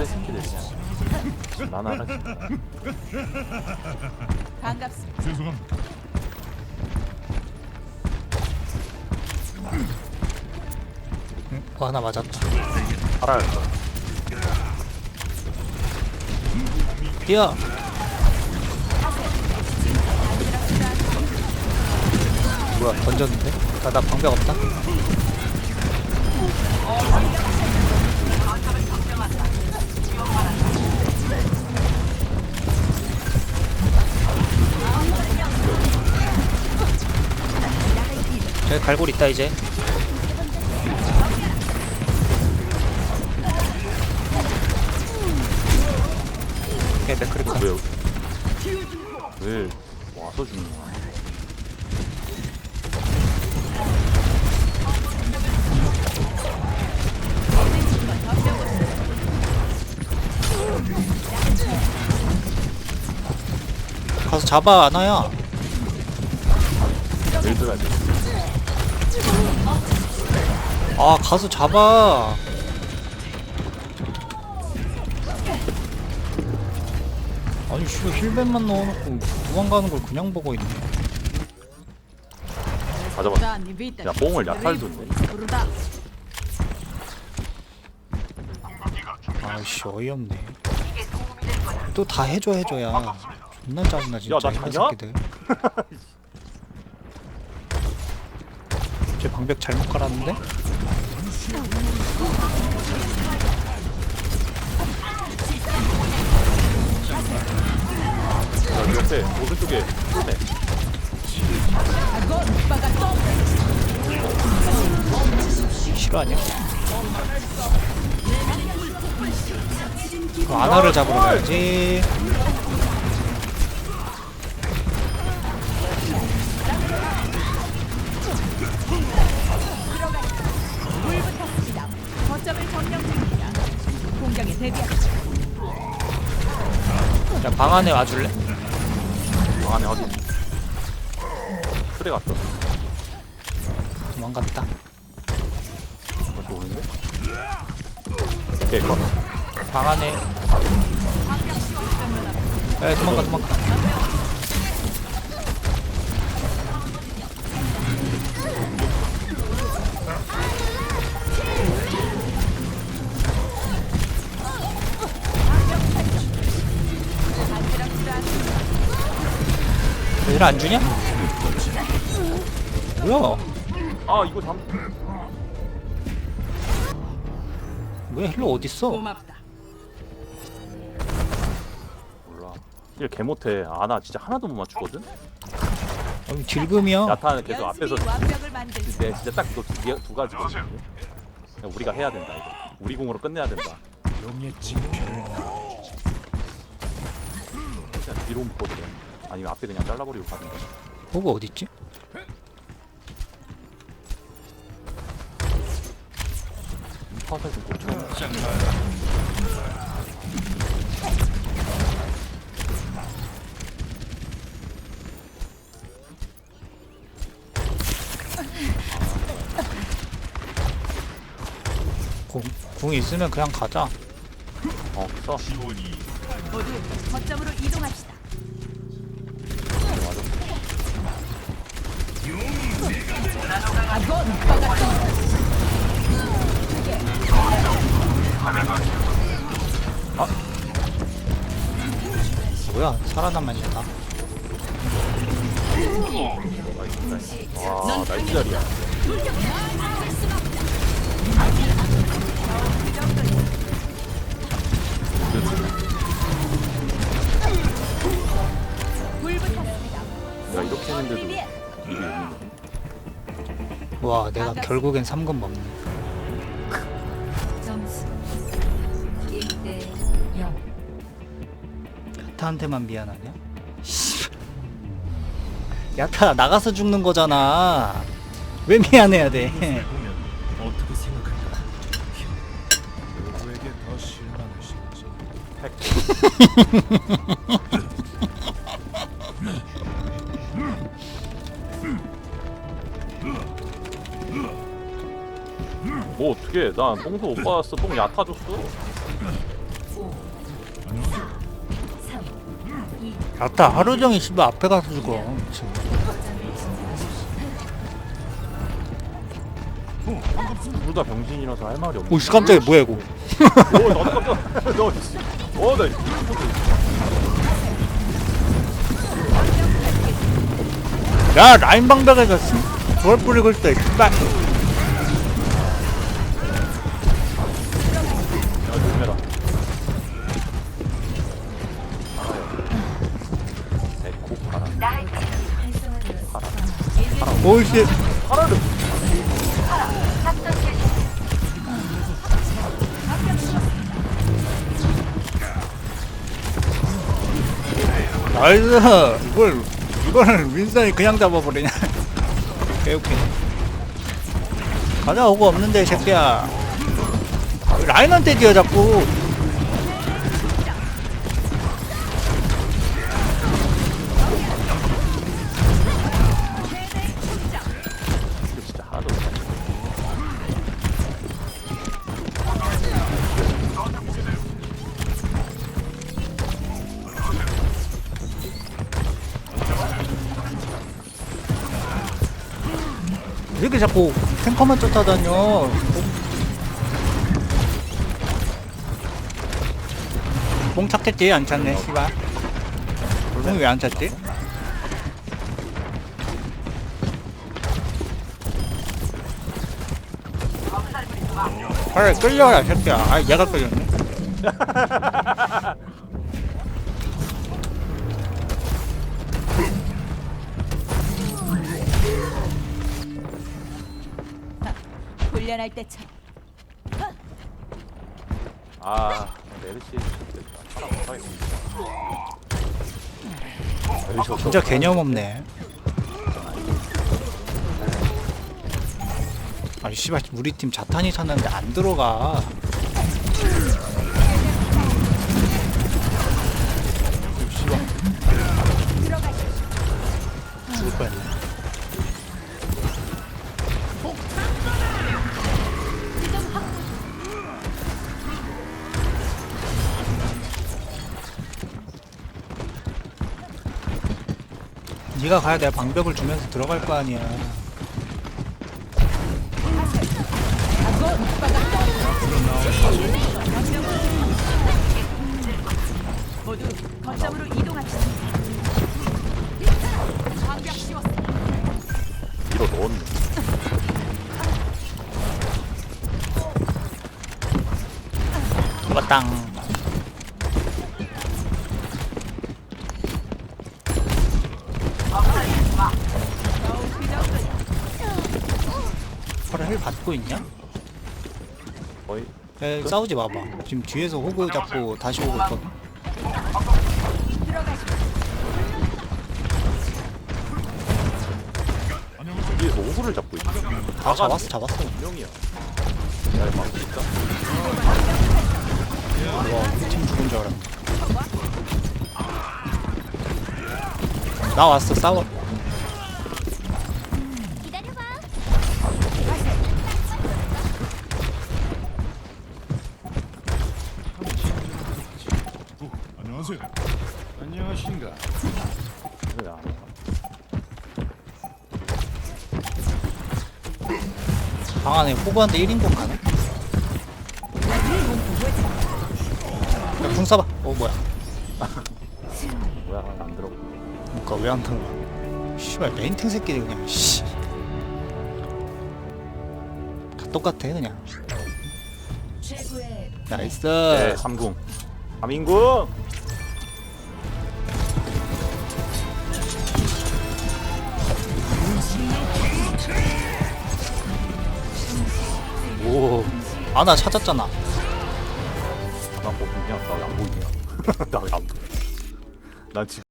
내 새끼들 그냥 나나라 반갑습니다. 죄송합니다. 어, 하나 맞았다. 팔아야 할 거. 뛰어. 뭐야 던졌는데? 나, 나 방벽 없다. 저기 갈고리 있다 이제. 오케이 맥크리카. 왜 여기? 왜 와서 죽는 거야? 가서 잡아 아나야. 일 들어 아 가서 잡아. 아니 씨발 힐벤만 넣어놓고 도망가는 걸 그냥 보고 있네. 비타. 야 뽕을 야탈 줬네. 아씨 어이없네. 또 다 해줘 해줘야 존나 짜증나 진짜 야, 나 자냐? 새끼들. 제 방벽 잘못 깔았는데? 야 옆에 오른쪽에 쏘네. 싫어하냐? 그 아나를 잡으러 가야지. 방 안에 와줄래? 방 안에 확인. 그래 갔어. 도망갔다. 그것도 오는데? 컷. 방 안에. 야, 도망가, 도망가. 힐 안 주냐? 뭐야? 아 이거 잠. 뭐야 힐러 어딨어? 고맙다. 몰라. 힐 개 못해. 아 나 진짜 하나도 못 맞추거든. 아니 딜금이야. 야타는 계속 앞에서 연습이 완벽을 만들지. 내 진짜 딱 두, 개, 두 가지거든. 그냥 우리가 해야 된다 이거. 우리 공으로 끝내야 된다. 용의 그냥 뒤로 묶어도 돼. 아니면 앞에 그냥 잘라버리고 가는 거야. 호그 어딨지? 화살 좀 고쳐. 공, 궁 있으면 그냥 가자. 어, 써. 모두 거점으로 이동합시다. 뭐야 살아남았냐 나. 나이스, 나이스. 와, 나이스 자리야. 와 내가 결국엔 3금 먹네. 점수 1대 0 야타한테만 미안하냐? 씨. 야타 나가서 죽는 거잖아. 왜 미안해야 돼? 보면 어떻게 생각할까? 누구에게 더 실망하실지. 뭐 어떻게? 나 뽕도 못 받았어. 뽕 야타 줬어. 아따 하루 종일 씨발 앞에 가서 죽어 지금. 둘다 병신이라서 할 말이 없네. 오씨 깜짝이야 뭐야 이거 오, 나도 깜짝. 너, 씨. 어, 나. 야 라인 방벽에서 돌 뿌리고 있어 씨발 오이씨 가라를. 나이스 이걸 이걸 윈선이 그냥 잡아버리냐. 개웃기네. 가자 오고 없는데 이 새끼야. 라인한테 뛰어 자꾸 이렇게 자꾸 탱커만 쫓아다녀? 공 찾겠지? 안 찾네 씨발. 공이 왜 안 찾지? 그래 끌려라 새끼야. 아 얘가 끌렸네 훈련할 때처럼 아, 메르시. 하나 못하겠네. 메르시 없어. 진짜 개념 없네 아니 씨발 우리 팀 자탄이 샀는데 안 들어가 씨발 죽을 뻔했네 네가 가야 내가 방벽을 주면서 들어갈 거 아니야 모두 거점으로 이동합시다. 방벽 씌웠어. 밀어 넣었네. 그 래헬 받고 있냐? 거의. 에 싸우지 마봐 지금 뒤에서 호그 잡고 다시 오고 있거든 뒤에서 오구를 잡고 있어. 아 잡았어 잡았어 분명이야. 야, 이거 막고 있다. 와 우리 팀 죽은 줄 알았네 나 왔어 싸워 안녕하세요. 안녕하신가? 그래, 안 해. 방 안에 호그한테 1인공 가네? 야 궁 쏴봐 어 뭐야 뭐야, 안 들어. 그니까 왜안 들어가 씨발 메인탱 새끼들 그냥 씨 다 똑같아 그냥 나이스 네, 삼궁. 삼인궁! 오 아 나 찾았잖아 나 보이냐? 나왜안 보이냐? 나왜안 보여? 난 지금